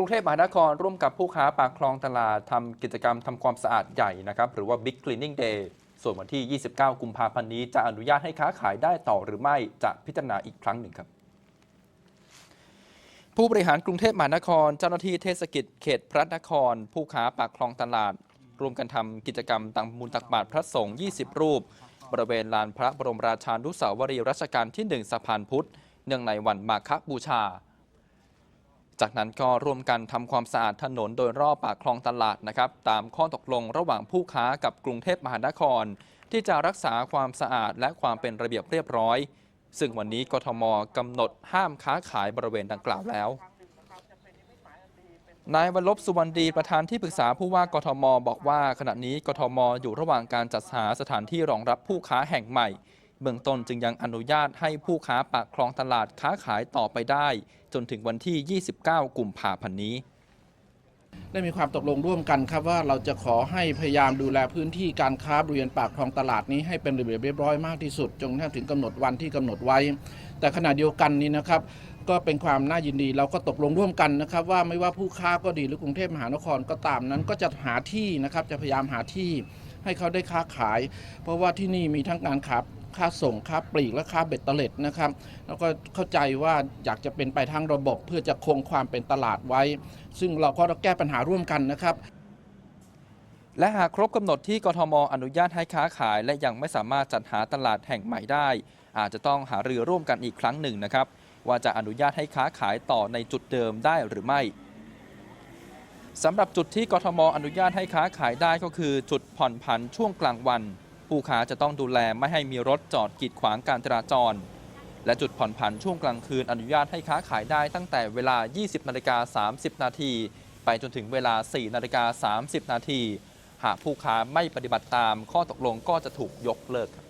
รุงเทพมหานครร่วมกับผู้ค้าปากคลองตลาดทำกิจกรรมทำความสะอาดใหญ่นะครับ หรือว่า Big Cleaning Day ส่วนวันที่ 29 กุมภาพันธ์นี้ จะอนุญาตให้ค้าขายได้ต่อหรือไม่จะพิจารณาอีกครั้งหนึ่งครับ ผู้บริหารกรุงเทพมหานคร เจ้าหน้าที่เทศกิจเขตพระนคร ผู้ค้าปากคลองตลาด ร่วมกันทำกิจกรรมตังมูลตักบาตรพระสงฆ์ 20 รูป บริเวณลานพระบรมราชานุสาวรีย์รัชกาลที่ 1สะพานพุทธ เนื่องในวันมาฆบูชา จากนั้นก็ร่วมกันทำความสะอาดถนนโดยรอบปากคลองตลาดนะครับ ตามข้อตกลงระหว่างผู้ค้ากับกรุงเทพมหานคร ที่จะรักษาความสะอาดและความเป็นระเบียบเรียบร้อย ซึ่งวันนี้กทมกำหนดห้ามค้าขายบริเวณดังกล่าวแล้วนายวันลบสุวรรณดีประธานที่ปรึกษาผู้ว่ากทม บอกว่าขณะนี้กทม อยู่ระหว่างการจัดหาสถานที่รองรับผู้ค้าแห่งใหม่ เบื้องต้นจึงยังอนุญาตให้ผู้ค้าปากคลองตลาดค้าขายต่อไปได้ จนถึงวันที่ 29 กุมภาพันธ์นี้ ได้มีความตกลงร่วมกันครับว่าเราจะขอให้พยายามดูแลพื้นที่การค้าบริเวณปากคลองตลาดนี้ให้เป็นระเบียบเรียบร้อยมากที่สุดจนกระทั่งถึงกำหนดวันที่กำหนดไว้ แต่ขณะเดียวกันนี้นะครับ ก็เป็นความน่ายินดีเราก็ตกลงร่วมกันนะครับ ว่าไม่ว่าผู้ค้าก็ดีหรือกรุงเทพมหานครก็ตามนั้นก็จะหาที่นะครับจะพยายามหาที่ให้เขาได้ค้าขาย เพราะว่าที่นี่มีทั้งการค้า ค้าส่งค้าปลีกและค้าเบ็ดเตล็ดนะครับ แล้วก็เข้าใจว่าอยากจะเป็นไปทั้งระบบเพื่อจะคงความเป็นตลาดไว้ ซึ่งเราก็ต้องแก้ปัญหาร่วมกันนะครับ และหากครบกำหนดที่กทมอนุญาตให้ค้าขาย และยังไม่สามารถจัดหาตลาดแห่งใหม่ได้ อาจจะต้องหารือร่วมกันอีกครั้งหนึ่งนะครับ ว่าจะอนุญาตให้ค้าขายต่อในจุดเดิมได้หรือไม่สำหรับจุดที่กทมอนุญาตให้ค้าขายได้ก็คือ จุดผ่อนผันช่วงกลางวัน ผู้ค้าจะต้องดูแลไม่ให้มีรถจอดกีดขวางการจราจร และจุดผ่อนผันช่วงกลางคืนอนุญาตให้ค้าขายได้ตั้งแต่เวลา 20นาฬิกา30 นาทีไปจนถึงเวลา 4นาฬิกา30 นาทีหากผู้ค้าไม่ปฏิบัติตามข้อตกลงก็จะถูกยกเลิกครับ